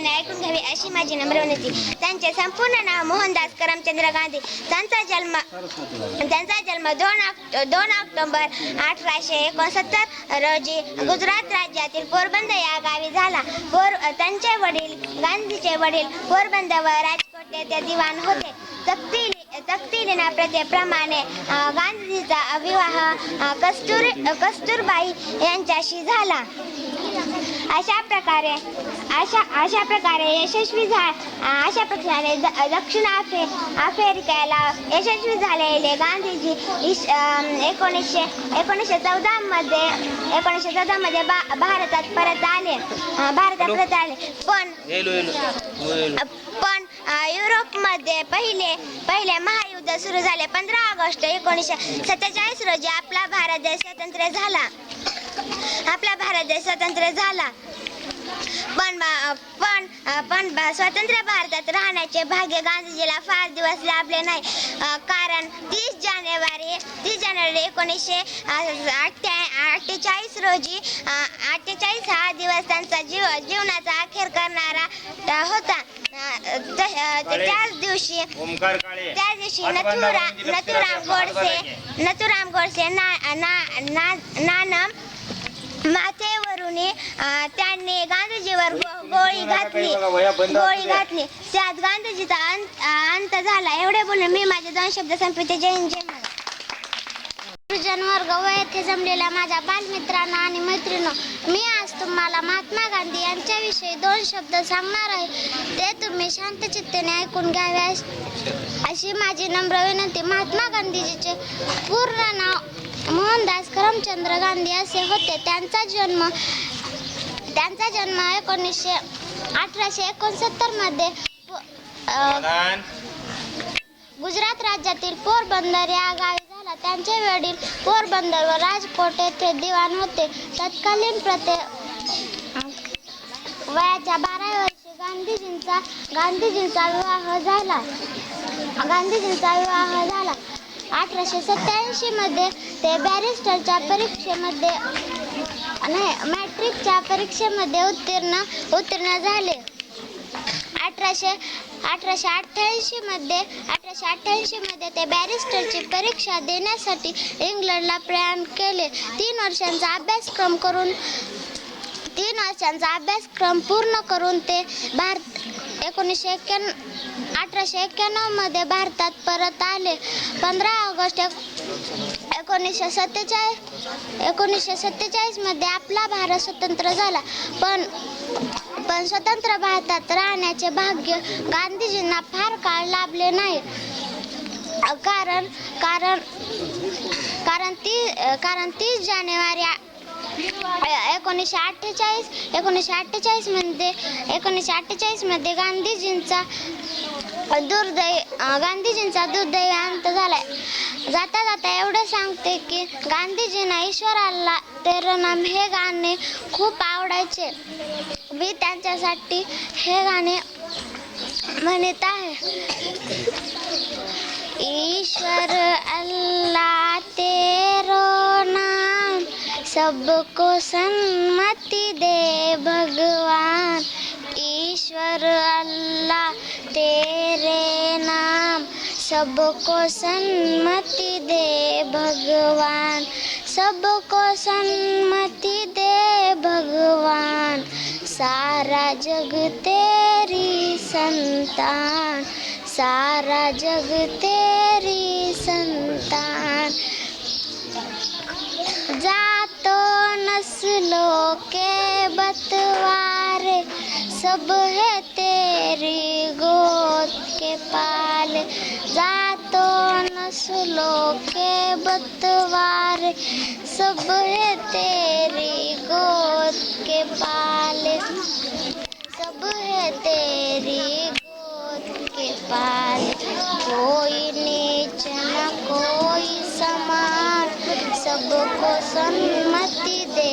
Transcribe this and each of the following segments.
सगळ्यांनी ऐकून घ्यावी अशी माझी नम्र विनंती. त्यांचे संपूर्ण नाव मोहनदास करमचंद्र गांधी. त्यांचा जन्म त्यांचा जन्म दोन दोन ऑक्टोबर अठराशे एकोणसत्तर रोजी गुजरात राज्यातील पोरबंदर या गावी झाला. पोर त्यांचे वडील गांधीचे वडील पोरबंदर व राजकोट येथे दिवाण होते. तक्ती तक्तीलिना प्रथेप्रमाणे गांधीचा गांधीजीचा विवाह कस्तूर कस्तूरबाई यांच्याशी झाला. अशा प्रकारे अशा अशा प्रकारे यशस्वी झा अशा प्रकारे दक्षिण आफ्रि आफ्रिकेला यशस्वी झालेले गांधीजी इस एकोणीसशे एकोणीसशे चौदामध्ये एकोणीसशे चौदामध्ये बा भारतात परत आले. भारतात परत आले. पण पण युरोपमध्ये पहिले पहिले महायुद्ध सुरू झाले पंधरा ऑगस्ट एकोणीसशे सत्तेचाळीस रोजी आपला भारत देश स्वतंत्र झाला. आपला भारत देश स्वतंत्र झाला. पण पण पण स्वतंत्र भारतात राहण्याचे भाग्य गांधीजीला फार दिवस लाभले नाही. कारण तीस जानेवारी तीस जानेवारी एकोणीसशे अठ्ठेचाळीस रोजी अठ्ठेचाळीस हा दिवस त्यांचा जीव जीवनाचा अखेर करणारा होता. त्याच दिवशी ओमकार काळे त्या दिवशी नथुरा नथुराम गोडसे. नथुराम गोडसे ना ना ना नानम माथेवरून त्यांनी गांधीजीवर गो- गोळी घातली. गोळी घातली. त्यात गांधीजीचा अंत अंत झाला. एवढे बोलून मी माझे दोन शब्द संपते जय हिंद जय महाराज गुरुजन वर्ग व येथे जमलेल्या माझ्या बालमित्रांना आणि मैत्रिणींनो मी आज तुम्हाला महात्मा गांधी यांच्याविषयी दोन शब्द सांगणार आहे. ते तुम्ही शांत चित्तेने ऐकून घ्यावे. अशी माझी नम्र विनंती. महात्मा गांधीजीचे पूर्ण नाव मोहनदास करमचंद्र गांधी असे होते. त्यांचा जन्म त्यांचा जन्म एकोणीसशे अठराशे एकोणसत्तरमध्ये समाधान गुजरात राज्यातील पोरबंदर या गावी झाला. त्यांचे वडील पोरबंदर व राजकोट येथे दिवाण होते. तत्कालीन प्रते वयाच्या बारा वर्षी गांधीजींचा गांधीजींचा विवाह झाला. गांधीजींचा विवाह झाला. अठराशे सत्याऐंशी मध्ये ते बॅरिस्टरच्या परीक्षेमध्ये नाही मॅट्रिकच्या परीक्षेमध्ये उत्तीर्ण उत्तीर्ण झाले. अठराशे अठराशे अठ्ठ्याऐंशी मध्ये अठराशे अठ्ठ्याऐंशी मध्ये ते बॅरिस्टरची परीक्षा देण्यासाठी इंग्लंडला प्रयाण केले. तीन वर्षांचा अभ्यासक्रम करून तीन वर्षांचा अभ्यासक्रम पूर्ण करून ते भारत एकोणीसशे एक्क्याण्णव अठराशे एक्क्याण्णवमध्ये भारतात परत आले. पंधरा ऑगस्ट एक- एकोणीसशे सत्तेचाळीस एकोणीसशे सत्तेचाळीसमध्ये आपला भारत स्वतंत्र झाला. पण पण स्वतंत्र भारतात राहण्याचे भाग्य गांधीजींना फार काळ लाभले नाही. कारण कारण कारण ती कारण तीस जानेवारी एकोणीसशे अठ्ठेचाळीस एकोणीसशे अठ्ठेचाळीसमध्ये एकोणीसशे अठ्ठेचाळीसमध्ये गांधीजींचा दुर्दैव गांधीजींचा दुर्दैवी अंत झालाय. जाता जाता एवढं सांगते की गांधीजींना ईश्वराला तेरनाम हे गाणे खूप आवडायचे. मी त्यांच्यासाठी हे गाणे म्हणत आहे. ईश्वर अल्ला ते सबको सन्मति दे भगवान। ईश्वर अल्लाह तेरे नाम। सबको सन्मति दे भगवान। सबको सन्मति दे भगवान। सारा जग तेरी संतान। सारा जग तेरी के बतवारे, सब है तेरी गोद के पाल। जातो नस्लों के बतवारे, सब है तेरी गोद के पाल। सब है तेरी गोद के पाल। कोई नीच न कोई समान, सबको सन्मति दे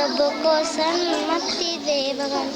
सबको सन्मति दे भगवान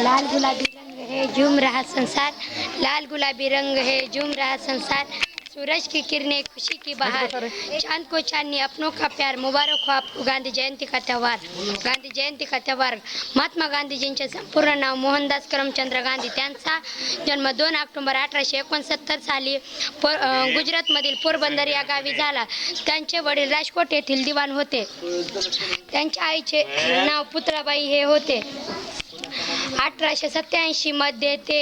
लाल गुलाबी रंग है है झूम रहा संसार लाल गुलाबी रंग है झूम रहा संसार. सूरज की किरणें खुशी की बहार। चांद को चांदनी अपनों का प्यार। मुबारक हो आपको गांधी जयंती का त्यौहार। गांधी जयंती का त्यौहार। महात्मा गांधीजींचे संपूर्ण नाव मोहनदास करमचंद्र गांधी त्यांचा जन्म दोन ऑक्टोबर अठराशे एकोणसत्तर साली गुजरातमधील पोरबंदर या गावी झाला. त्यांचे वडील राजकोट येथील दिवाण होते. त्यांच्या आईचे नाव पुतळाबाई हे होते. अठराशे सत्याऐंशीमध्ये ते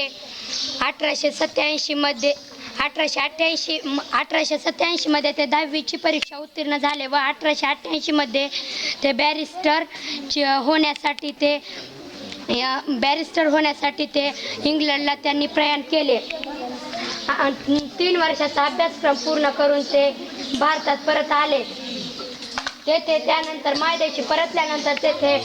अठराशे सत्याऐंशीमध्ये अठराशे अठ्ठ्याऐंशी अठराशे सत्याऐंशीमध्ये ते दहावीची परीक्षा उत्तीर्ण झाले व अठराशे अठ्ठ्याऐंशीमध्ये ते बॅरिस्टर होण्यासाठी ते या बॅरिस्टर होण्यासाठी ते इंग्लंडला त्यांनी प्रयाण केले. तीन वर्षाचा अभ्यासक्रम पूर्ण करून ते भारतात परत आले. तेथे त्यानंतर मायदेशी परतल्यानंतर तेथे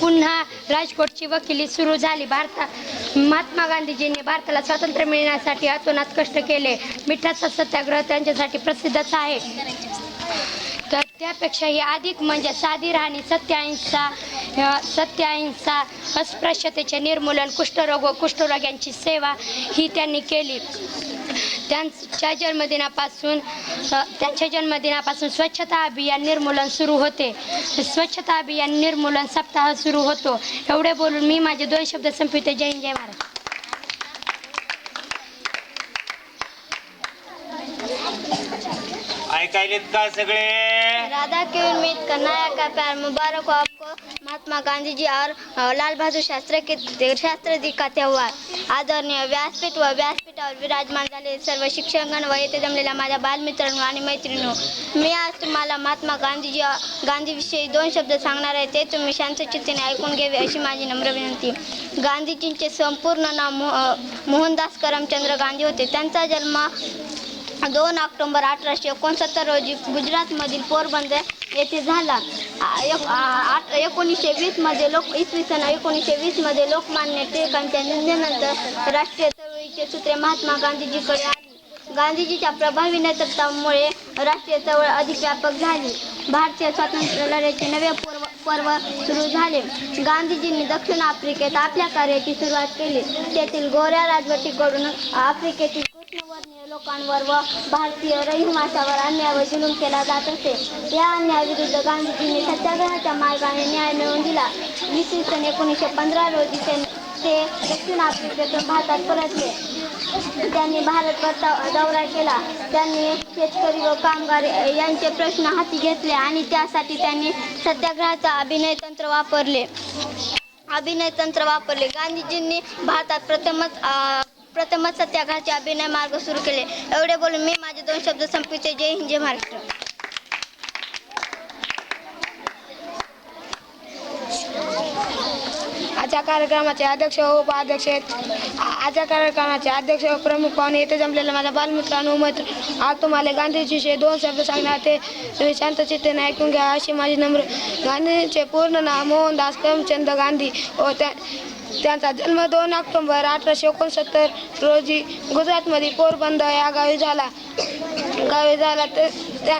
पुन्हा राजकोटची वकिली सुरू झाली. भारतात महात्मा गांधीजींनी भारताला स्वातंत्र्य मिळण्यासाठी अतोनात कष्ट केले. मिठाचा सत्याग्रह त्यांच्यासाठी प्रसिद्धच आहे. तर त्यापेक्षाही अधिक म्हणजे साधी राहणी सत्याहिंसा सत्याहिंसा अस्पृश्यतेचे निर्मूलन कुष्ठरोग व कुष्ठरोग्यांची सेवा ही त्यांनी केली. त्यांच्या जन्मदिनापासून त्यांच्या जन्मदिनापासून स्वच्छता अभियान निर्मूलन सुरू होते. स्वच्छता अभियान निर्मूलन सप्ताह सुरू होतो. एवढे बोलून मी माझे दोन शब्द संपविते. जय जय महाराज ऐकायलेत का सगळे? राधा की उम्मीद कन्हैया का प्यार मुबारक हो आपको. महात्मा गांधी जी और लाल बहादुर शास्त्री के शास्त्री जी का त्यौहार. आदरणीय व्यासपीठ व व्यासपीठावर विराजमान झालेले सर्व शिक्षकगण व येथे जमलेल्या माझ्या बालमित्रांनो आणि मैत्रिणींनो मी आज तुम्हाला महात्मा गांधीजी गांधीविषयी दोन शब्द सांगणार आहे ते तुम्ही शांतचित्तेने ऐकून घ्यावे अशी माझी नम्र विनंती. गांधीजींचे संपूर्ण नाव मो मोहनदास करमचंद्र गांधी होते. त्यांचा जन्म दोन ऑक्टोंबर अठराशे एकोणसत्तर रोजी गुजरातमधील पोरबंदर येथे झाला. एकोणीसशे वीसमध्ये एकोणीसशे वीसमध्ये लोक इसवी सन एकोणीसशे वीसमध्ये लोकमान्य टिळकांच्या निधनानंतर राष्ट्रीय चळवळीचे सूत्रे महात्मा गांधीजीकडे आली. गांधीजीच्या प्रभावी नेतृत्वामुळे राष्ट्रीय चळवळ अधिक व्यापक झाली. भारतीय स्वातंत्र्य लढ्याचे नवे पूर्व पर्व सुरू झाले. गांधीजींनी दक्षिण आफ्रिकेत आपल्या कार्याची सुरुवात केली. तेथील गोऱ्या राजवटीकडून आफ्रिकेतील कृष्णवर्णीय लोकांवर व भारतीय रहिवासावर अन्याय व जुलूम केला जात असे. या अन्यायाविरुद्ध गांधीजींनी सत्याग्रहाच्या मार्गाने न्याय मिळवून दिला. इसवी सन एकोणीसशे पंधरा रोजी ते ते दक्षिण आफ्रिकेतून भारतात परतले. त्यांनी भारतभर दौरा केला. त्यांनी शेतकरी व कामगार यांचे प्रश्न हाती घेतले आणि त्यासाठी त्यांनी सत्याग्रहाचा अभिनय तंत्र वापरले. अभिनय तंत्र वापरले. गांधीजींनी भारतात प्रथमच प्रथमच सत्याग्रहाचे अभिनय मार्ग सुरू केले. एवढे बोलून मी माझे दोन शब्द संपविते. जय हिंद जय महाराष्ट्र. आजच्या कार्यक्रमाचे अध्यक्ष व उपाध्यक्ष आहेत. आजच्या कार्यक्रमाचे अध्यक्ष व प्रमुख पाहुणे येथे जमलेले माझ्या बालमित्रांनो मैत्र आज तुम्हाला गांधीजीचे दोन शब्द सांगणार ते तुम्ही शांतचित्तेने ऐकून घ्या. अशी माझी नम्र गांधीजींचे पूर्ण नाव मोहनदास करमचंद गांधी व त्या त्यांचा जन्म दोन ऑक्टोंबर अठराशे एकोणसत्तर रोजी गुजरातमध्ये पोरबंदर या गावी झाला. गावी झाला तर त्या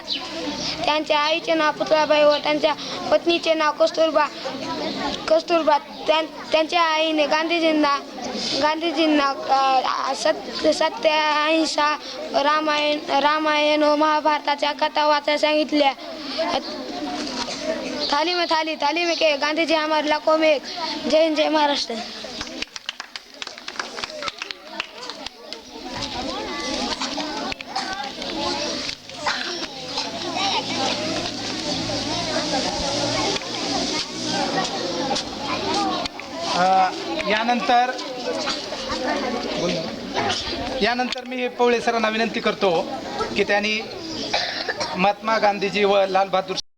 त्यांच्या आईचे नाव पुतळाबाई व त्यांच्या पत्नीचे नाव कस्तुरबा कस्तुरबा त्यां त्यांच्या आईने गांधीजींना गांधीजींना अ, सत्य सत्य अहिंसा रामायण रामायण व महाभारताच्या कथा वाचायला सांगितल्या. थाली में थाली थाली में के गांधी जी हमारे लाखों में एक जय हिंद जय महाराष्ट्र। यानंतर यानंतर मी पवळे सरांना विनंती करतो की त्यांनी महात्मा गांधीजी व लाल बहादूर